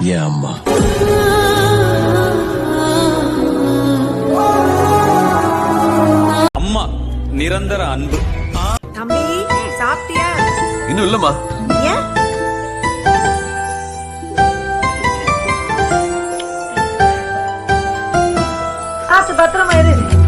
ஏன் அம்மா அம்மா நிரந்தர அன்பு. தம்பி சாப்பிட்டியா? இன்னும் இல்லம்மா. பத்திரமா இரு.